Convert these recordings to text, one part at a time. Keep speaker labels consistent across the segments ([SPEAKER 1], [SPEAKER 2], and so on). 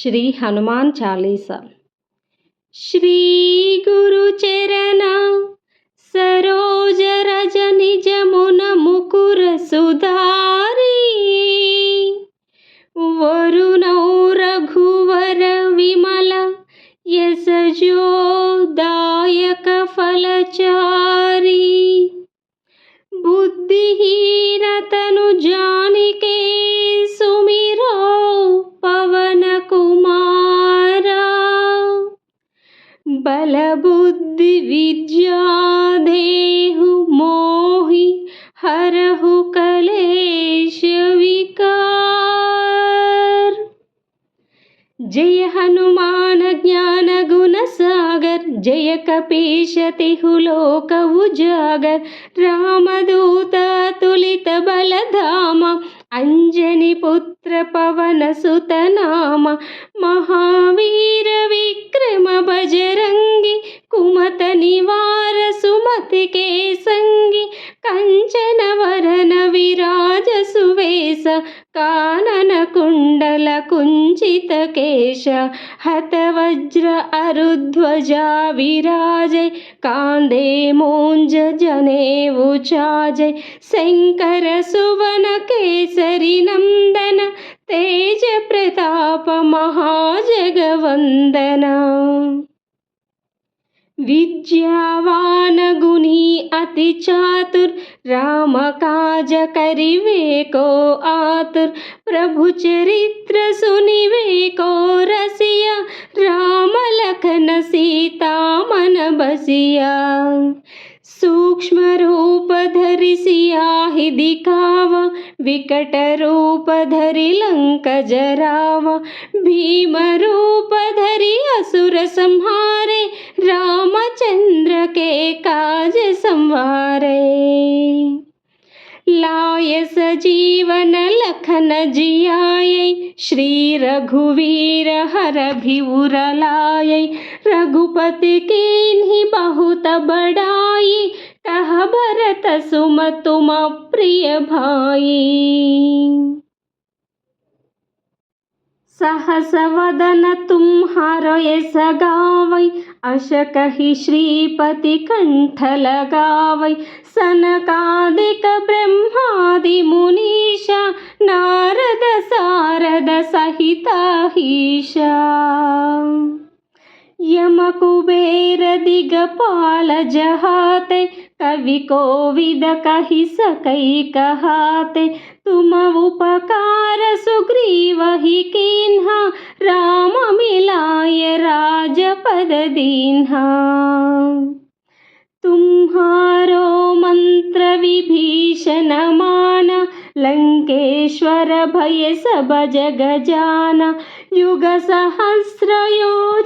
[SPEAKER 1] శ్రీ హనుమాన్ చాలీస. శ్రీ గురు చరణ సరోజ రజ నిజమున ముకుర సుధారి. వరు विद्या देहु मोहि हरहु कलेश विकार। जय हनुमान ज्ञान गुण सागर जय कपीश तिहु लोक उजागर। रामदूत तुलित बलधाम అంజని పుత్ర పవన సుతనామ మహావీర విక్రమ బజరంగి కుమత నివార సుమతి కేసంగి కంచన వరన విరాజ సువేశ हरितकेश हतवज्र अरुध्वजा विराजय कान्दे मोञ्ज जनेवुचाजय शङ्कर सुवन केसरि नन्दन तेज प्रताप तेजप्रतापमहाजगवन्दन विद्यावानगुनी अतिचातुर् रामकाजकरिवेको आतुर्। प्रभुचरित्रसुनिवेको रसिया रामलखन सीतामनमसिया सूक्ष्मरूपधरि सि आहि दिकाव विकटरूपधरि लङ्कजराव भीमरूप धरि असुर संहारे रामचंद्र के काज संवारे। लाय सजीवन लखन जियायै, श्री रघुवीर हर भिउर लायै। रघुपति कीन्हि बहुत बड़ाई कह भरत सुम तुम प्रिय भाई। सहसवदन तुंहारयस गा वै अशकहि श्रीपतिकण्ठलगा वै सनकादिक ब्रह्मादिमुनीषा नारद सारद सहिता ईशा यमकुबेरदिगपालजहाते कहि सकैकहाते तुम उपकार सुग्रीवहि चिन्हा राममिलाय राजपद दीन्हा तुंहारो मन्त्रविभीषणमान लङ्केश्वर भय सभ जगजान युगसहस्रयो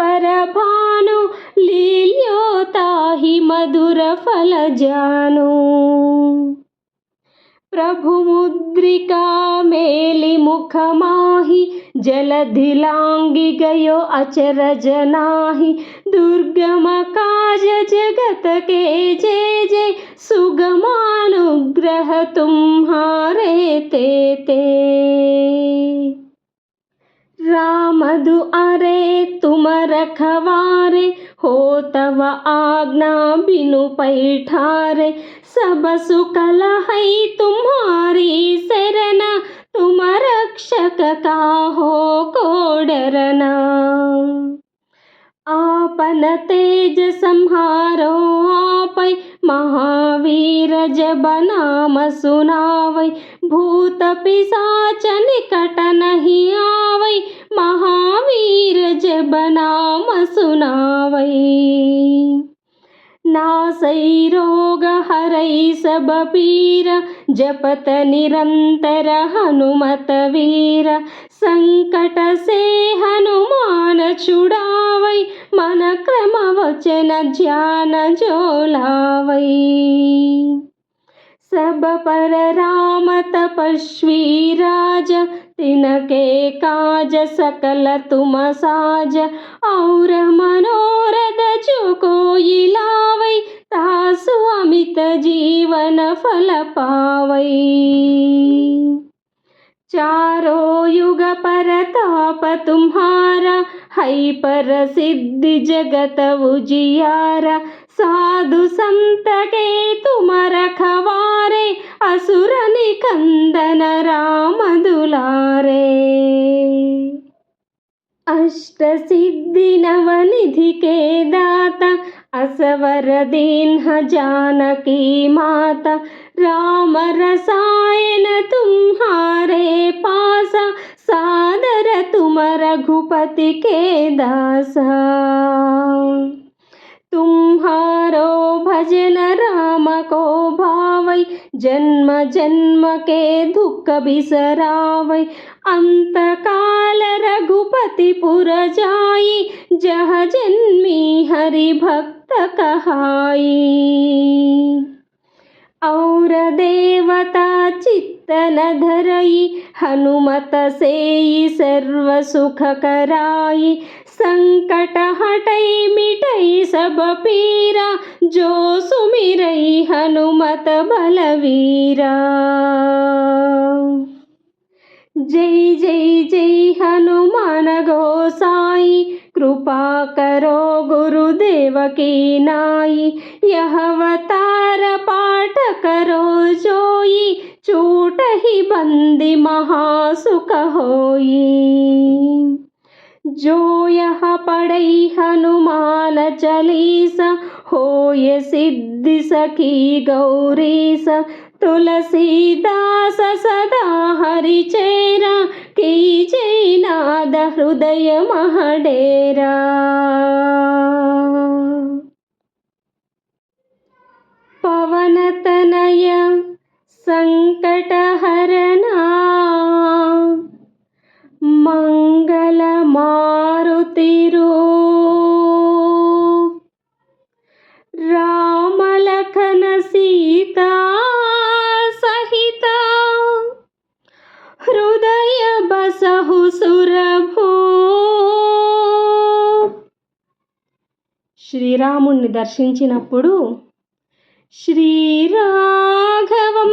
[SPEAKER 1] योजन पर भानु लील्यो ताहि मधुर फल जानो। प्रभु मुद्रिका मेलि मुख माहि जलधि गयो अचरज नाही। दुर्गम काज जगत के जय जय सुगमानुग्रह तुम्हारे ते ते। राम दुआरे तुम रखवारे हो तव आज्ञा बिनु पैठारे। शरण तेज संहारो आपै महावीर जब नाम सुनावै। भूत पिशाच निकट नासै रोग हरै सब पीर जपत निरंतर हनुमत वीर संकट से हनुमान छुड़ावै मन क्रम वचन ध्यान जोलावै सब पर राम तपस्वी राज तिनके काज सकल तुम साज और मनोरथ जो कोई लावै तासु अमित जीवन फल पावै चारो युग परताप तुम्हारा है प्रसिद्धि जगत उजियारा साधु संत के तुम रखवारे असुर निकंदन राम दुलारे अष्ट सिद्धि नवनिधि के दाता असवर दीन जानकी माता राम रसायन तुम्हारे पासा सादर तुम रघुपति के दासा तुम्हारो भजन राम को भावै जन्म जन्म के दुख बिसरावै अंत काल रघुपति पुर जाई जह जन्मी हरि भक्त कहाई और देवता चित्तन धरई हनुमत से सर्व सुख कराई संकट हटई मिटई सब पीरा जो सुमिरई हनुमत बलवीरा जय जय जय हनुमान गोसाई कृपा करो गुरुदेव की नाई यह अवतार पाठ करो जोई चूट ही बंदी महासुख होई जो यह पढ़ई हनुमान चालीसा होय सिद्धि सखी गौरीस तुलसीदास सदा हरि चेरा की जयनाद हृदय महडेरा శ్రీరాముణ్ణి దర్శించినప్పుడు శ్రీరాఘవం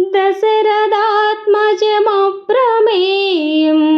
[SPEAKER 1] దశరథాత్మజమప్రమేయం.